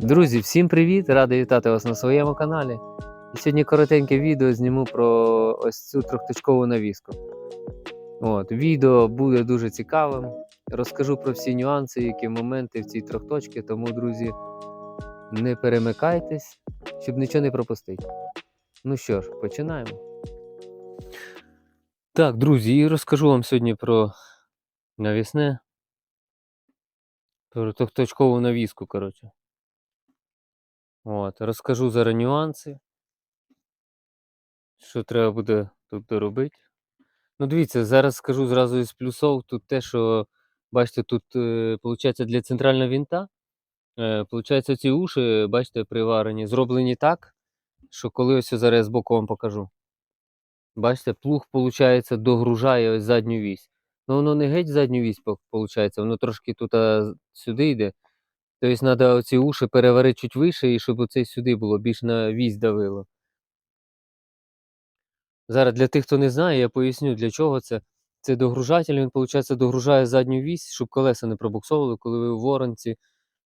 Друзі, всім привіт! Радий вітати вас на своєму каналі. І сьогодні коротеньке відео зніму про ось цю трьохточкову навіску. От, відео буде дуже цікавим. Розкажу про всі нюанси, які моменти в цій трьохточці, тому, друзі, не перемикайтесь, щоб нічого не пропустити. Ну що ж, починаємо. Так, друзі, і розкажу вам сьогодні про навісне. Про трьохточкову навіску, коротше. От, розкажу зараз нюанси, що треба буде тут доробити. Ну, дивіться, зараз скажу зразу із плюсов. Тут те, що, бачите, тут, е, виходить, для центрального вінта, е, виходить, ці уші, бачите, приварені, зроблені так, що коли ось зараз я збоку вам покажу. Бачите, плуг, виходить, догружає ось задню вісь. Ну, воно не геть задню вісь, виходить, воно трошки тут сюди йде. Тобто треба оці уші переварити чуть вище, і щоб оце сюди було, більш на вісь давило. Зараз для тих, хто не знає, я поясню, для чого це. Це догружатель, він, виходить, догружає задню вісь, щоб колеса не пробуксовували, коли ви в воронці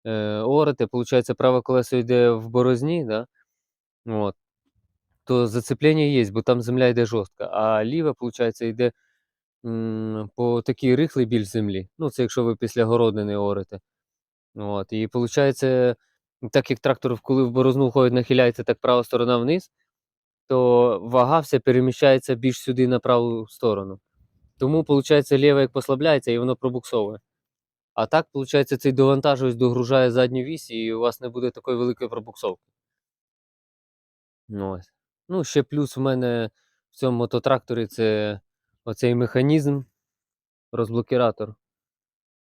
е, орете, виходить, праве колесо йде в борозні, да? От. то зацеплення є, бо там земля йде жорстка, а ліве, виходить, йде м, по такій рихлій більш землі. Ну, це якщо ви після городини орете. От. І виходить, так як трактор, коли в борозну ходить, нахиляється так права сторона вниз, то вага вся переміщається більш сюди на праву сторону. Тому, виходить, ліве як послабляється і воно пробуксовує. А так, виходить, цей довантажувач догружає задню вісь, і у вас не буде такої великої пробуксовки. Ну, ось. Ну, ще плюс в мене в цьому мототракторі це оцей механізм, розблокіратор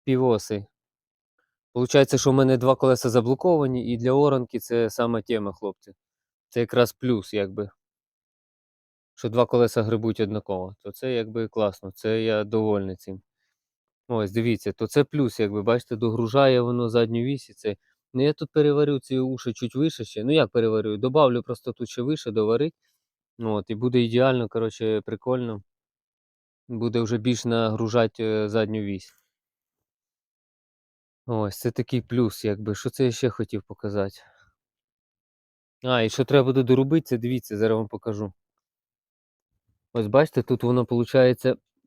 півоси. Получається, що в мене два колеса заблоковані, і для оранки це сама тема, хлопці. Це якраз плюс, якби. Що два колеса грибуть однаково. То це якби класно, це я довольний цим. Ось, дивіться, то це плюс, якби, бачите, догружає воно задню вісь і це. Ну я тут переварю ці уші чуть вище ще. Ну як переварю? Добавлю просто тут ще вище доварить. От, і буде ідеально, коротше, прикольно. Буде вже більш нагружати е, задню вісь. Ось, це такий плюс, якби. Що це я ще хотів показати? А, і що треба буде доробити, це дивіться, зараз вам покажу. Ось бачите, тут воно, виходить,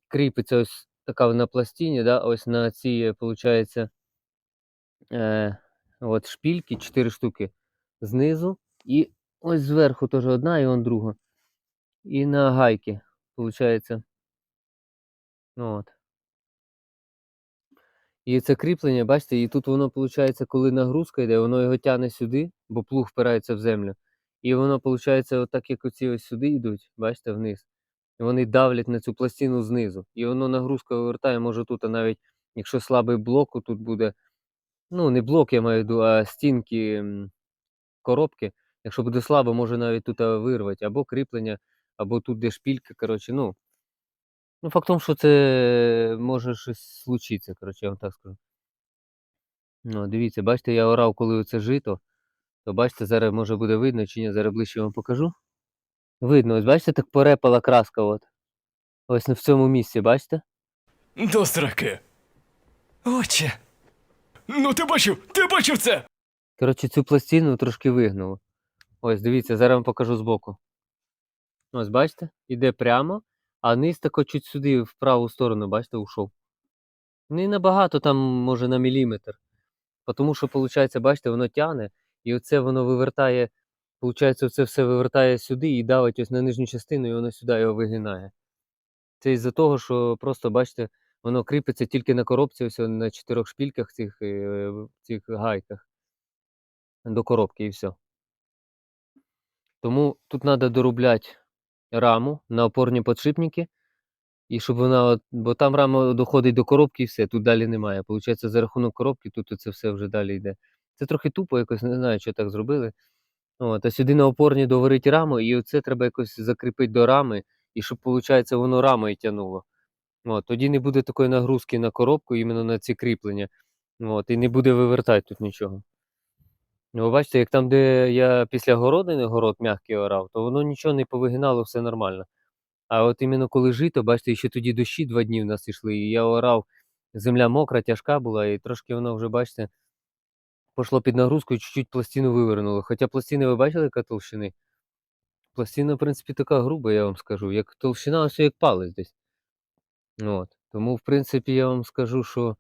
кріпиться ось така на пластині, да? ось на цій, виходить, е, от шпільки, 4 штуки знизу. І ось зверху теж одна і он друга. І на гайки, виходить. От. І це кріплення, бачите, і тут воно, виходить, коли нагрузка йде, воно його тягне сюди, бо плуг впирається в землю. І воно, виходить, отак, як оці ось сюди йдуть, бачите, вниз. Вони давлять на цю пластину знизу. І воно нагрузка вивертає, може тут а навіть, якщо слабий блок, тут буде. Ну, не блок, я маю в виду, а стінки коробки. Якщо буде слабо, може навіть тут вирвати. Або кріплення, або тут де шпілька. Коротше, ну. Ну, факт в тому, що це може щось случитися, коротше, я вам так скажу. Ну, дивіться, бачите, я орав, коли це жито, то бачите, зараз може буде видно, чи ні, зараз ближче вам покажу. Видно, ось бачите, так порепала краска. от. Ось в цьому місці, бачите? До сраки. Отче. Ну ти бачив, ти бачив це? Коротше, цю пластину трошки вигнуло. Ось, дивіться, зараз вам покажу збоку. Ось, бачите? Іде прямо, а низ тако чуть сюди, в праву сторону, бачите, ушов. Не набагато там, може, на міліметр. Тому що, виходить, бачите, воно тягне, і оце воно вивертає, виходить, оце все вивертає сюди і давить ось на нижню частину, і воно сюди його вигинає. Це із-за того, що просто, бачите, воно кріпиться тільки на коробці, ось на чотирьох шпільках цих, е, цих гайках до коробки і все. Тому тут треба доробляти раму на опорні подшипники. І щоб вона, от- бо там рама доходить до коробки і все, тут далі немає. Получається, за рахунок коробки тут це все вже далі йде. Це трохи тупо, якось не знаю, що так зробили. От, а сюди на опорні доварить раму, і оце треба якось закріпити до рами, і щоб, виходить, воно рамою тягнуло. От, тоді не буде такої нагрузки на коробку, іменно на ці кріплення. От, і не буде вивертати тут нічого. Ну, Ви бачите, як там, де я після городини город м'який орав, то воно нічого не повигинало, все нормально. А от іменно коли жито, бачите, ще тоді дощі два дні в нас йшли, і я орав, земля мокра, тяжка була, і трошки воно вже, бачите, Пошло під нагрузку і чуть-чуть пластину вивернуло. Хоча пластина, ви бачили, яка толщини? Пластина, в принципі, така груба, я вам скажу. Як толщина, ось як палець десь. От. Тому, в принципі, я вам скажу, що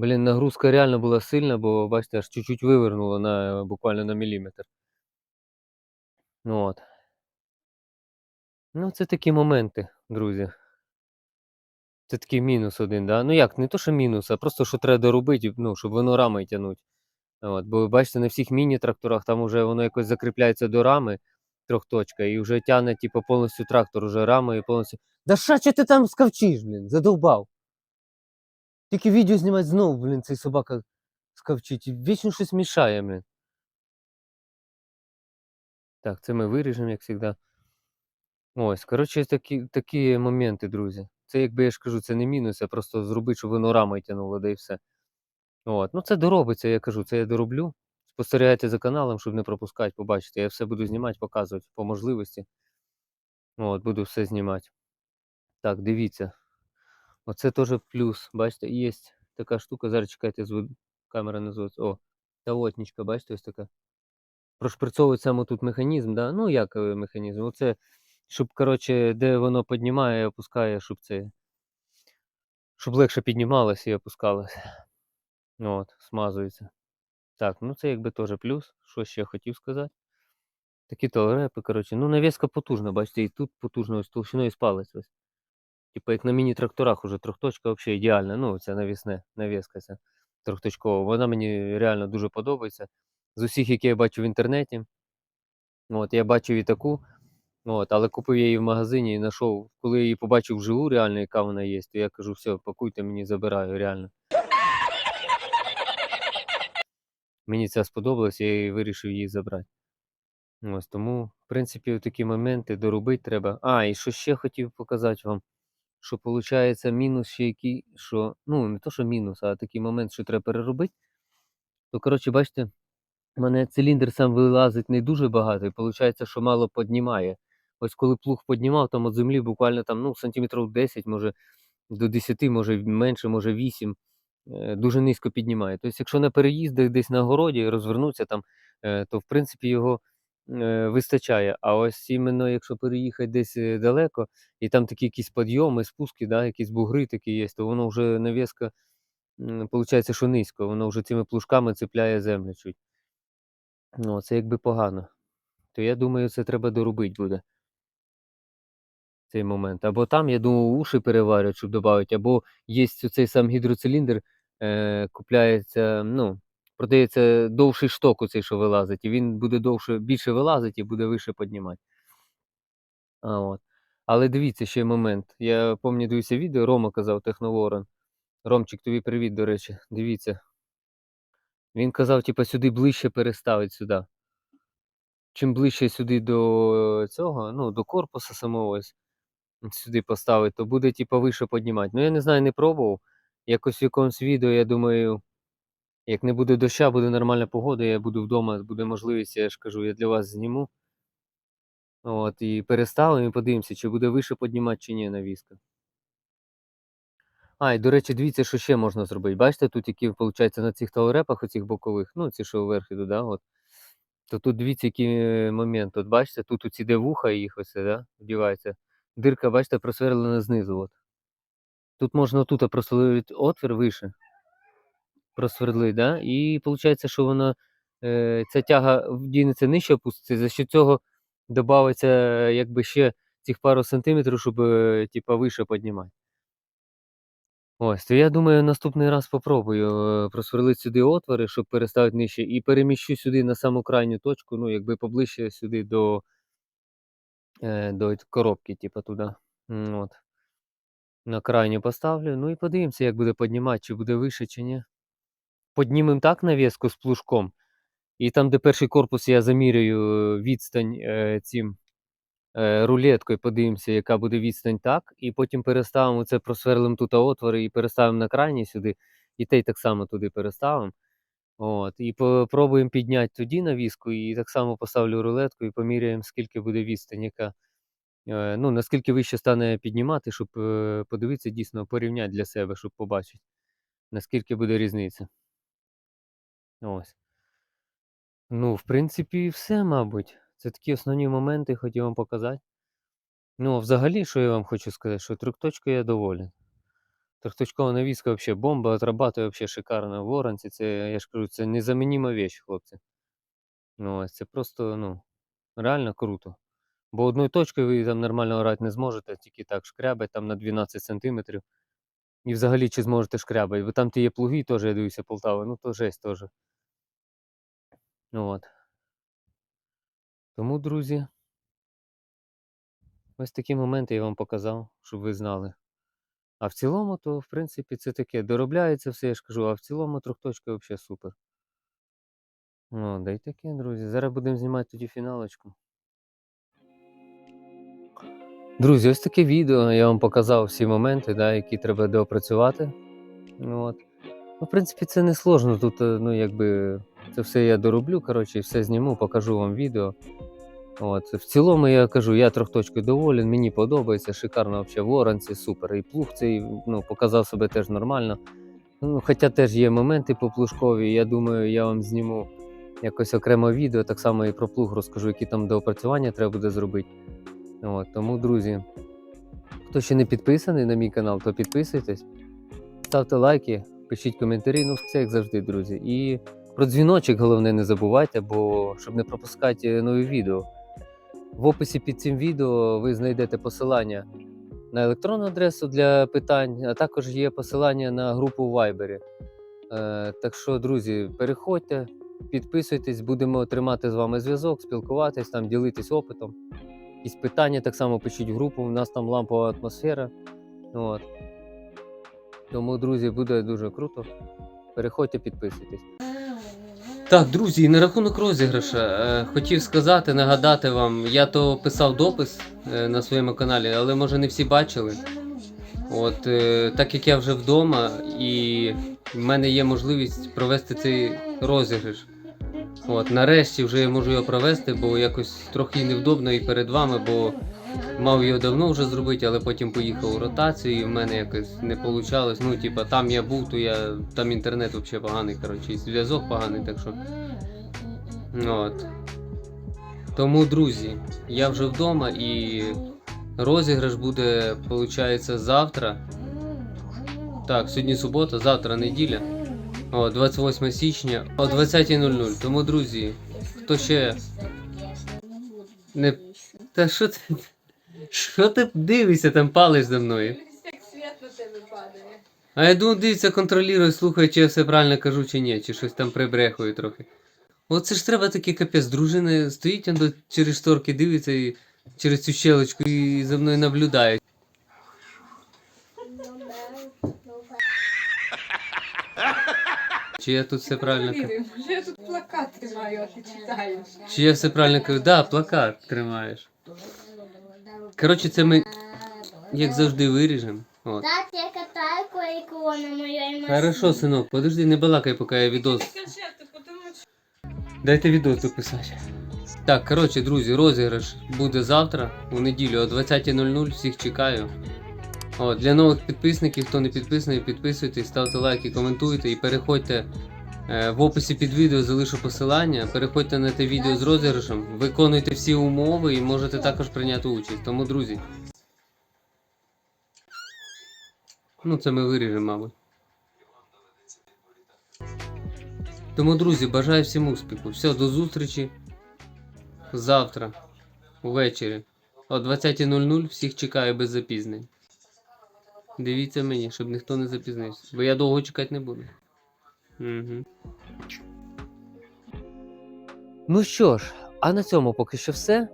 блін, нагрузка реально була сильна, бо бачите, аж чуть-чуть вивернуло на, буквально на міліметр. От. Ну, це такі моменти, друзі. Це такий мінус один, да? Ну як, не то, що мінус, а просто що треба доробити, ну, щоб воно рами тягнуть. От, бо бачите, на всіх міні-тракторах там вже воно якось закріпляється до рами трьохточка і вже тягне, типу, повністю трактор уже рамою повністю. Да що ти там скавчиш, блін? Задовбав. Тільки відео знімати знову, блін, цей собака скавчить. Вічно щось мішає, блін. Так, це ми виріжемо, як завжди. Ось, коротше, такі, такі моменти, друзі. Це, якби я ж кажу, це не мінус, а просто зробити, щоб воно рамою тягнуло, да і все. От. Ну, це доробиться, я кажу, це я дороблю. Спостерігайте за каналом, щоб не пропускати, побачите. Я все буду знімати, показувати по можливості. От, буду все знімати. Так, дивіться. Оце теж плюс. Бачите, є така штука. Зараз чекайте, звед... камера називається. О, тавотничка, бачите, ось така. Прошприцьовують саме тут механізм, да? Ну, як е, механізм? Оце, щоб, коротше, де воно піднімає і опускає, щоб це. Щоб легше піднімалося і опускалося. От, смазується. Так, ну це якби теж плюс. Що ще хотів сказати? Такі толерепи, коротше. Ну, навіска потужна, бачите, і тут потужно, ось толщиною з палець ось. Типа як на міні-тракторах уже трьохточка взагалі ідеальна. Ну, це навісне, навіска ця трьохточкова. Вона мені реально дуже подобається. З усіх, які я бачу в інтернеті. От, я бачив і таку. От, але купив я її в магазині і знайшов, коли я її побачив вживу, реально, яка вона є, то я кажу, все, пакуйте мені, забираю, реально. Мені це сподобалось, я і вирішив її забрати. Ось тому, в принципі, такі моменти доробити треба. А, і що ще хотів показати вам, що виходить мінус ще який, що, ну, не то, що мінус, а такий момент, що треба переробити. То, коротше, бачите, в мене циліндр сам вилазить не дуже багато, і виходить, що мало піднімає. Ось коли плуг піднімав, там від землі буквально там, ну, сантиметрів 10, може до 10, може менше, може 8, е, дуже низько піднімає. Тобто, якщо на переїздах десь на городі розвернутися там, е, то в принципі його вистачає. А ось іменно якщо переїхати десь е, далеко, і там такі якісь підйоми, спуски, да, якісь бугри такі є, то воно вже навіска, виходить, що низько, воно вже цими плужками цепляє землю чуть. Ну, це якби погано. То я думаю, це треба доробити буде. Цей момент. Або там, я думаю, уші переварять, щоб додати, або є цей сам гідроциліндр, е, купляється, ну, продається довший шток, оцей, що вилазить, і він буде довше, більше вилазить і буде вище піднімати. А, от. Але дивіться ще момент. Я пам'ятаю, дивився відео, Рома казав Техноворон. Ромчик, тобі привіт, до речі. Дивіться. Він казав, типа, сюди ближче переставить сюди. Чим ближче сюди до цього, ну, до корпуса самого сюди поставити, то буде, типа, вище піднімати. Ну, я не знаю, не пробував. Якось в якомусь відео, я думаю, як не буде доща, буде нормальна погода, я буду вдома, буде можливість, я ж кажу, я для вас зніму. От, і переставимо і подивимося, чи буде вище піднімати, чи ні навіска. А, і до речі, дивіться, що ще можна зробити. Бачите, тут які, виходить, на цих талерепах, оцих бокових, ну, ці, що вверх іду, да, от. То тут дивіться, який момент. От бачите, тут оці де вуха їх ось, да, вдівається. Дирка, бачите, просверлена знизу. От. Тут можна тут просверлити отвір вище. Просверли, да? І виходить, що вона, е, ця тяга вдінеться нижче опуститься, за що цього додається якби ще цих пару сантиметрів, щоб е, типа, вище піднімати. Ось, то я думаю, наступний раз попробую е, просверлити сюди отвори, щоб переставити нижче, і переміщу сюди на саму крайню точку, ну, якби поближче сюди до, е, до коробки, типу, туди. От. На крайню поставлю. Ну і подивимося, як буде піднімати, чи буде вище, чи ні. Поднімемо так навіску з плужком. І там, де перший корпус, я замірюю е, відстань е, цим е, рулеткою, подивимося, яка буде відстань так. І потім переставимо це, просверлимо тут отвори і переставимо на крайній сюди. І той так само туди переставимо. От, І попробуємо підняти тоді навіску, і так само поставлю рулетку і поміряємо, скільки буде відстань, яка. Е, ну, наскільки вище стане піднімати, щоб е, подивитися, дійсно порівняти для себе, щоб побачити, наскільки буде різниця. Ось. Ну, в принципі, все, мабуть. Це такі основні моменти хотів вам показати. Ну, а взагалі, що я вам хочу сказати, що трьохточкою я доволен. Трьохточкова навіска взагалі бомба, отрабатує взагалі шикарно. В Воронці це, я ж кажу, це незамініма вещь, хлопці. Ну, ось це просто, ну, реально круто. Бо одною точкою ви там нормально орати не зможете, тільки так шкрябать там на 12 сантиметрів. І взагалі чи зможете шкрябати, бо там ті є плуги, теж я дивлюся Полтава, ну то жесть теж. От. Тому, друзі, ось такі моменти я вам показав, щоб ви знали. А в цілому, то, в принципі, це таке. Доробляється все, я ж кажу, а в цілому трьохточка взагалі супер. Ну, да й таке, друзі. Зараз будемо знімати тоді фіналочку. Друзі, ось таке відео. Я вам показав всі моменти, да, які треба доопрацювати. Ну, от. Ну, в принципі, це не сложно. Тут, е, ну, якби, це все я дороблю, коротше, все зніму, покажу вам відео. От. В цілому я кажу, я трьохточкою доволен, мені подобається, шикарно взагалі воронці, супер. І плуг цей ну, показав себе теж нормально. Ну, хоча теж є моменти по плужкові, я думаю, я вам зніму якось окремо відео, так само і про плуг розкажу, які там доопрацювання треба буде зробити. От, тому, друзі, хто ще не підписаний на мій канал, то підписуйтесь, ставте лайки, пишіть коментарі, ну все як завжди, друзі. І про дзвіночок головне не забувайте, бо щоб не пропускати нові відео. В описі під цим відео ви знайдете посилання на електронну адресу для питань, а також є посилання на групу в Viber. Е, так що, друзі, переходьте, підписуйтесь, будемо тримати з вами зв'язок, спілкуватись, там, ділитись опитом. Якісь питання так само пишіть в групу, у нас там лампова атмосфера. От. Тому, друзі, буде дуже круто. Переходьте, підписуйтесь. Так, друзі, на рахунок розіграша е, хотів сказати, нагадати вам, я то писав допис е, на своєму каналі, але може не всі бачили. От, е, так як я вже вдома і в мене є можливість провести цей розіграш. От, нарешті вже я можу його провести, бо якось трохи невдобно і перед вами, бо мав його давно вже зробити, але потім поїхав у ротацію і в мене якось не вийшло. Ну, типа, там я був, то я там інтернет взагалі поганий, коротше, зв'язок поганий, так що. От. Тому, друзі, я вже вдома і розіграш буде, виходить, завтра. Так, сьогодні субота, завтра неділя. О, 28 січня о 20.00. Тому, друзі, хто ще не. Та що ти. Що ти дивишся там палиш за мною? Як світ на тебе падає. А я думаю, дивіться, контролює, слухає, чи я все правильно кажу, чи ні, чи щось там прибрехую трохи. Оце ж треба такий капець. Дружина стоїть он через шторки, дивиться і через цю щелочку і за мною наблюдає. Чи я тут все правильно кажу? Може я тут плакат тримаю, а ти читаєш. Чи я все правильно кажу? Да, плакат тримаєш. Коротше, це ми як завжди виріжемо. От. Так, я катаю кое-кого на моей машине. Хорошо, синок, подожди, не балакай, поки я відос. Дайте відос дописати. Так, коротше, друзі, розіграш буде завтра, у неділю о 20.00. Всіх чекаю. От, для нових підписників, хто не підписаний, підписуйтесь, ставте лайки, коментуйте і переходьте в описі під відео залишу посилання. Переходьте на те відео з розіграшем, виконуйте всі умови і можете також прийняти участь. Тому, друзі. Ну, це ми виріжемо, мабуть. Тому, друзі, бажаю всім успіху. Все, до зустрічі завтра, увечері. О 20.00 всіх чекаю без запізнень. Дивіться мені, щоб ніхто не запізнився. Бо я довго чекати не буду. Угу. Ну що ж, а на цьому поки що все.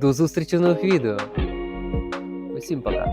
До зустрічі в нових відео. Усім пока.